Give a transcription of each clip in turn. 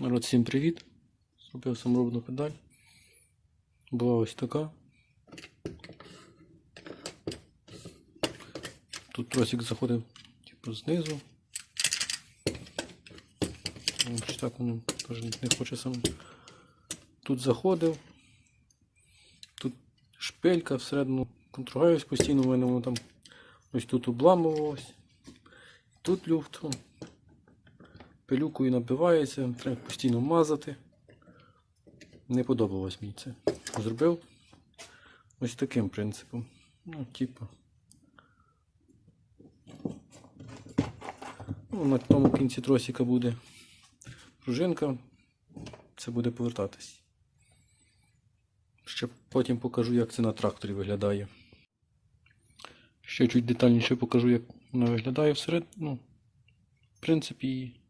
Народ, всім привіт. Зробив саморобну педаль. Була ось така. Тут тросик заходив типу, знизу. Чи так воно теж не хоче сам. Тут заходив. Тут шпилька всередину контролююсь постійно, в мене воно там ось тут обламувалось. Тут люфт. Пилюкою набивається, треба постійно мазати. Не подобалось мені це. Зробив ось таким принципом. Ну, типу. Ну, на тому кінці тросика буде пружинка. Це буде повертатись. Ще потім покажу, як це на тракторі виглядає. Ще чуть детальніше покажу, як вона виглядає всередину. Ну, в принципі,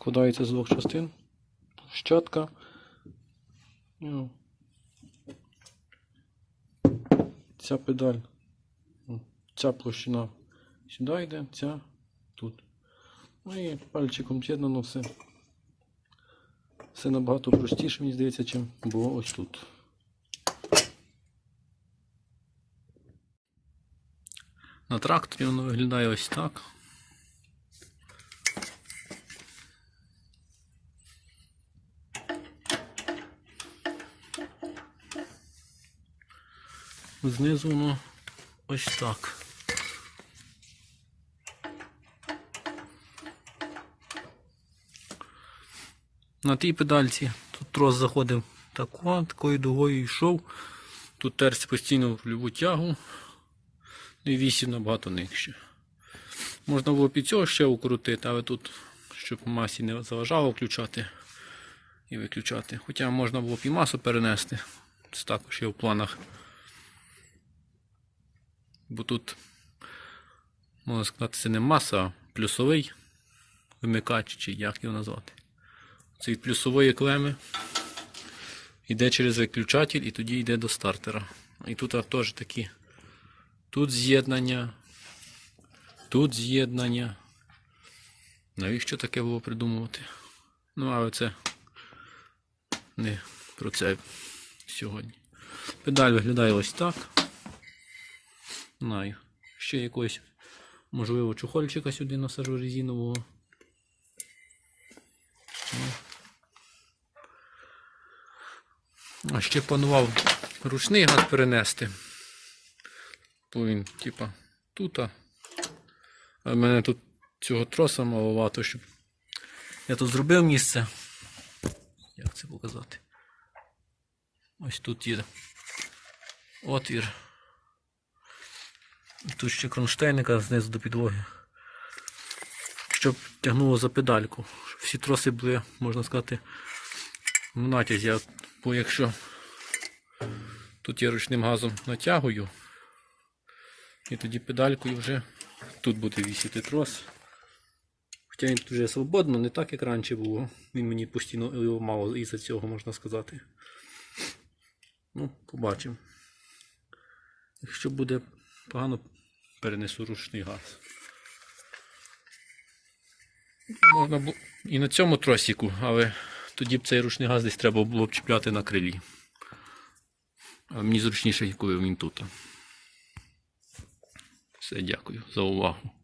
складається з двох частин. Щатка. Ну, Ця педаль. ну, Ця площина сюди йде, ця тут. Ну і пальчиком з'єднано все. Все набагато простіше, мені здається, чим було ось тут. На тракторі воно виглядає ось так. Знизу воно ось так. На тій педальці тут трос заходив тако, такою дугою йшов. Тут терся постійно в любу тягу. І вісів набагато нижче. Можна було під цього ще укрутити, але тут, щоб масі не заважало включати і виключати. Хоча можна було б і масу перенести. Це також є в планах. Бо тут, можна сказати, це не маса, а плюсовий вимикач, чи як його назвати. Це від плюсової клеми йде через виключатель і тоді йде до стартера. І тут теж такі. Тут з'єднання. Тут з'єднання. Навіщо таке було придумувати? Ну, але це не про це сьогодні. Педаль виглядає ось так. Знаю. Ще якогось, можливо, чухольчика сюди насажу резинового. А ще планував ручний газ перенести. Бо він, типа, тут. А в мене тут цього троса маловато, щоб. Я тут зробив місце. Як це показати? Ось тут є отвір. Тут ще кронштейника знизу до підлоги. Щоб тягнуло за педальку. Всі троси були, можна сказати, в натязі. Бо якщо тут я ручним газом натягую, і тоді педалькою вже тут буде вісіти трос. Хоча він тут вже свободно, не так як раніше було. Він мені постійно його мало із-за цього можна сказати. Ну, побачимо. Якщо буде погано, перенесу ручний газ. Можна було і на цьому тросіку, але тоді б цей ручний газ десь треба було б чіпляти на крилі. А мені зручніше, коли він тут. Все, дякую за увагу.